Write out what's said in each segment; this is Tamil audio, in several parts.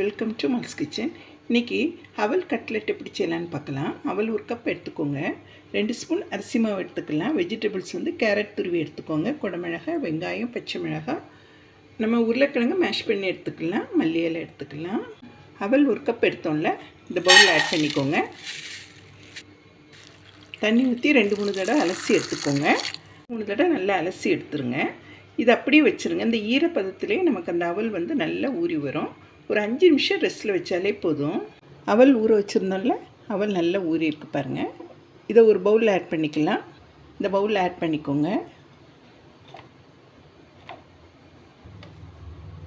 Welcome to மல்ஸ் kitchen. இன்றைக்கி அவல் கட்லெட் எப்படி செய்யலான்னு பார்க்கலாம். அவல் ஒரு கப் எடுத்துக்கோங்க. ரெண்டு ஸ்பூன் அரிசி மாவு எடுத்துக்கலாம். வெஜிடபிள்ஸ் வந்து கேரட் துருவி எடுத்துக்கோங்க. குடமிளகாய் வெங்காயம் பச்சை மிளகாய் நம்ம உருளைக்கிழங்கு மேஷ் பண்ணி எடுத்துக்கலாம். மல்லி இலை எடுத்துக்கலாம். அவல் ஒரு கப் எடுத்தோம்ல இந்த பவுலில் ஆட் பண்ணிக்கோங்க. தண்ணி ஊற்றி ரெண்டு மூணு தடவை அலசி எடுத்துக்கோங்க. மூணு தடவை நல்லா அலசி எடுத்துருங்க. இது அப்படியே வச்சுருங்க. இந்த ஈரப்பதத்துலேயே நமக்கு அந்த அவல் வந்து நல்லா ஊறி வரும். ஒரு அஞ்சு நிமிஷம் ரெஸ்ட்டில் வச்சாலே போதும். அவள் ஊற வச்சுருந்தோம்ல அவள் நல்லா ஊறி இருக்கு பாருங்கள் இதை ஒரு பவுலில் ஆட் பண்ணிக்கலாம். இந்த பவுலில் ஆட் பண்ணிக்கோங்க.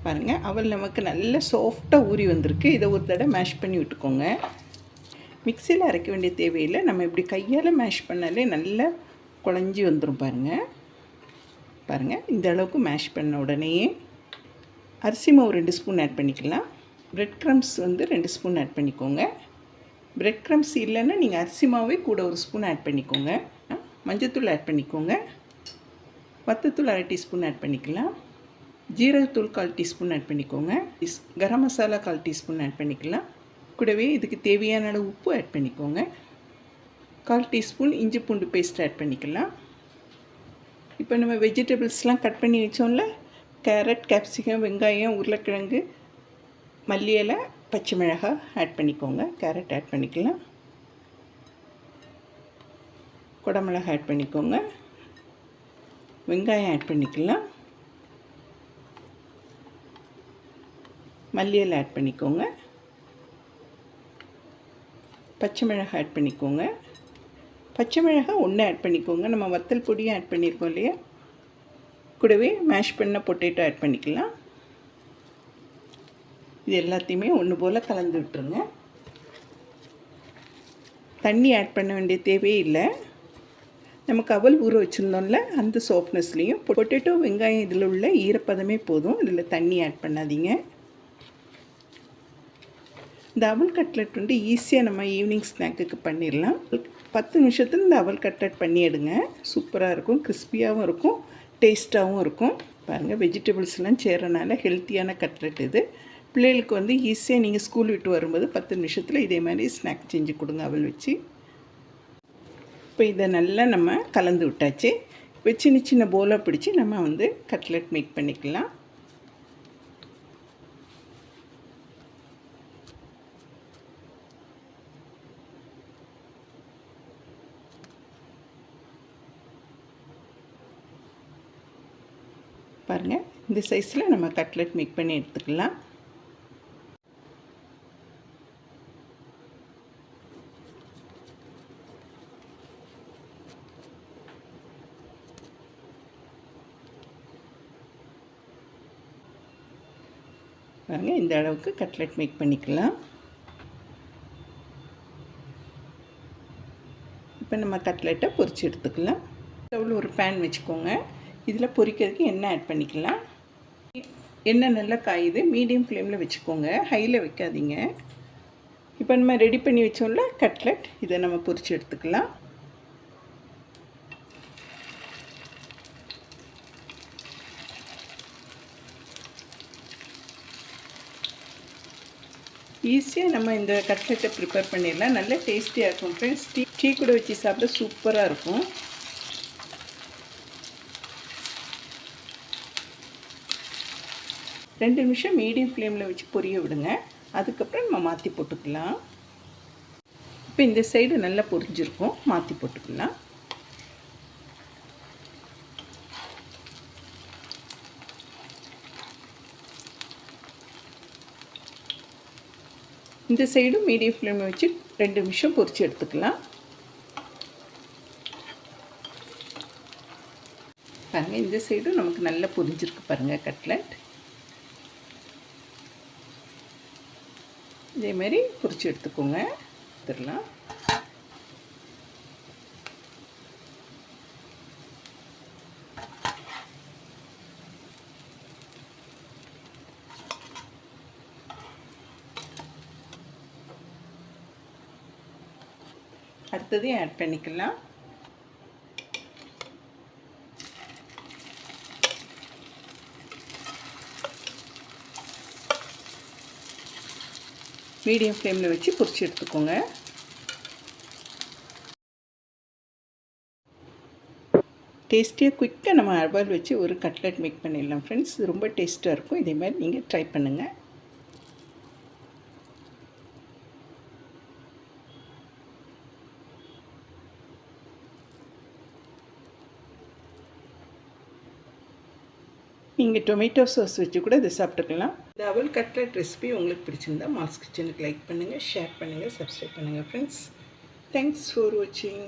பாருங்கள் அவள் நமக்கு நல்ல சாஃப்டாக ஊறி வந்திருக்கு. இதை ஒரு தடவை மேஷ் பண்ணி விட்டுக்கோங்க. மிக்சியில் அரைக்க வேண்டிய தேவையில்லை. நம்ம இப்படி கையால் மேஷ் பண்ணாலே நல்லா குழஞ்சி வந்துடும் பாருங்கள் பாருங்கள் இந்த அளவுக்கு மேஷ் பண்ண உடனேயே அரிசி மாவு ரெண்டு ஸ்பூன் ஆட் பண்ணிக்கலாம். பிரெட் க்ரம்ஸ் வந்து ரெண்டு ஸ்பூன் ஆட் பண்ணிக்கோங்க. பிரெட் க்ரம்ஸ் இல்லைன்னா நீங்கள் அரிசி மாவே கூட ஒரு ஸ்பூன் ஆட் பண்ணிக்கோங்க. மஞ்சத்தூள் ஆட் பண்ணிக்கோங்க. வத்தத்தூள் அரை டீஸ்பூன் ஆட் பண்ணிக்கலாம். ஜீரகத்தூள் கால் டீஸ்பூன் ஆட் பண்ணிக்கோங்க. கரம் மசாலா கால் டீஸ்பூன் ஆட் பண்ணிக்கலாம். கூடவே இதுக்கு தேவையான அளவு உப்பு ஆட் பண்ணிக்கோங்க. கால் டீஸ்பூன் இஞ்சி பூண்டு பேஸ்ட் ஆட் பண்ணிக்கலாம். இப்போ நம்ம வெஜிடபிள்ஸ்லாம் கட் பண்ணி வச்சோம்ல? கேரட் கேப்சிகம் வெங்காயம் உருளைக்கிழங்கு மல்லி இலை பச்சை மிளகாய் ஆட் பண்ணிக்கோங்க. கேரட் ஆட் பண்ணிக்கலாம். குடமிளகா ஆட் பண்ணிக்கோங்க. வெங்காயம் ஆட் பண்ணிக்கலாம். மல்லி இலை ஆட் பண்ணிக்கோங்க. பச்சை மிளகாய் ஆட் பண்ணிக்கோங்க. பச்சை மிளகாய் ஒன்று ஆட் பண்ணிக்கோங்க. நம்ம வத்தல் பொடியும் ஆட் பண்ணியிருக்கோம் இல்லையா? கூடவே மேஷ் பண்ண பொட்டேட்டோ ஆட் பண்ணிக்கலாம். இது எல்லாத்தையுமே ஒன்று போல் கலந்து விட்டுருங்க. தண்ணி ஆட் பண்ண வேண்டிய தேவையே இல்லை. நமக்கு அவல் ஊற வச்சுருந்தோம்ல அந்த சாஃப்ட்னஸ்லேயும் பொட்டேட்டோ வெங்காயம் இதில் உள்ள ஈரப்பதமே போதும். இதில் தண்ணி ஆட் பண்ணாதீங்க. இந்த அவல் கட்லெட் வந்து ஈஸியாக நம்ம ஈவினிங் ஸ்நாக்குக்கு பண்ணிடலாம் பத்து நிமிஷத்தில் இந்த அவல் கட்லெட் பண்ணிவிடுங்க சூப்பராக இருக்கும் கிறிஸ்பியாகவும் இருக்கும் டேஸ்ட்டாகவும் இருக்கும். பாருங்கள் வெஜிடபிள்ஸ்லாம் சேர்றனால ஹெல்த்தியான கட்லெட் இது. பிள்ளைகளுக்கு வந்து ஈஸியாக நீங்கள் ஸ்கூல் விட்டு வரும்போது பத்து நிமிஷத்தில் இதே மாதிரி ஸ்நாக் செஞ்சு கொடுங்க அவள் வச்சு. இப்போ இதை நல்லா நம்ம கலந்து விட்டாச்சு. இப்போ சின்ன சின்ன போலாக பிடிச்சி நம்ம வந்து கட்லெட் மேக் பண்ணிக்கலாம். பாருங்கள் இந்த சைஸில் நம்ம கட்லெட் மேக் பண்ணி எடுத்துக்கலாம். பாருங்கள் இந்த அளவுக்கு கட்லெட் மேக் பண்ணிக்கலாம். இப்போ நம்ம கட்லெட்டை பொரிச்சு எடுத்துக்கலாம். ஸ்டவ்வில் ஒரு பேன் வச்சுக்கோங்க. இதில் பொரிக்கிறதுக்கு எண்ணெய் ஆட் பண்ணிக்கலாம். எண்ணெய் நல்லா காயுது. மீடியம் ஃப்ளேமில் வச்சுக்கோங்க. ஹையில் வைக்காதீங்க. இப்போ நம்ம ரெடி பண்ணி வச்சோம்ல கட்லெட் இதை நம்ம பொரிச்சு எடுத்துக்கலாம். ஈஸியாக நம்ம இந்த கட்லெட்டை ப்ரிப்பேர் பண்ணிடலாம். நல்ல டேஸ்டியாக இருக்கும் ஃப்ரெண்ட்ஸ் டீ டீ கூட வச்சு சாப்பிட சூப்பராக இருக்கும். ரெண்டு நிமிஷம் மீடியம் ஃப்ளேமில் வச்சு பொரிய விடுங்க. அதுக்கப்புறம் நம்ம மாற்றி போட்டுக்கலாம். இப்போ இந்த சைடு நல்லா பொரிஞ்சிருக்கும். மாற்றி போட்டுக்கலாம். இந்த சைடும் மீடியம் ஃப்ளேமில் வச்சு ரெண்டு நிமிஷம் பொறிச்சு எடுத்துக்கலாம். பாருங்கள் இந்த சைடும் நமக்கு நல்லா பொரிஞ்சிருக்கு பாருங்கள் கட்லட் இதே மாதிரி பொரிச்சு எடுத்துக்கோங்க. எடுத்துடலாம். அடுத்ததையும் ஆட் பண்ணிக்கலாம். மீடியம் ஃப்ளேமில் வச்சு பொரிச்சு எடுத்துக்கோங்க. டேஸ்டியாக குயிக்காக நம்ம அர்பால் வச்சு ஒரு கட்லெட் மேக் பண்ணிடலாம் ஃப்ரெண்ட்ஸ் ரொம்ப டேஸ்ட்டாக இருக்கும். இதே மாதிரி நீங்கள் ட்ரை பண்ணுங்கள் நீங்கள் டொமேட்டோ சாஸ் வச்சு கூட இதை சாப்பிட்டுக்கலாம். இந்த அவல் கட்லெட் ரெசிபி உங்களுக்கு பிடிச்சிருந்தா மால்ஸ் கிச்சனுக்கு லைக் பண்ணுங்கள் ஷேர் பண்ணுங்கள் சப்ஸ்கிரைப் பண்ணுங்கள் ஃப்ரெண்ட்ஸ் தேங்க்ஸ் ஃபார் வாட்சிங்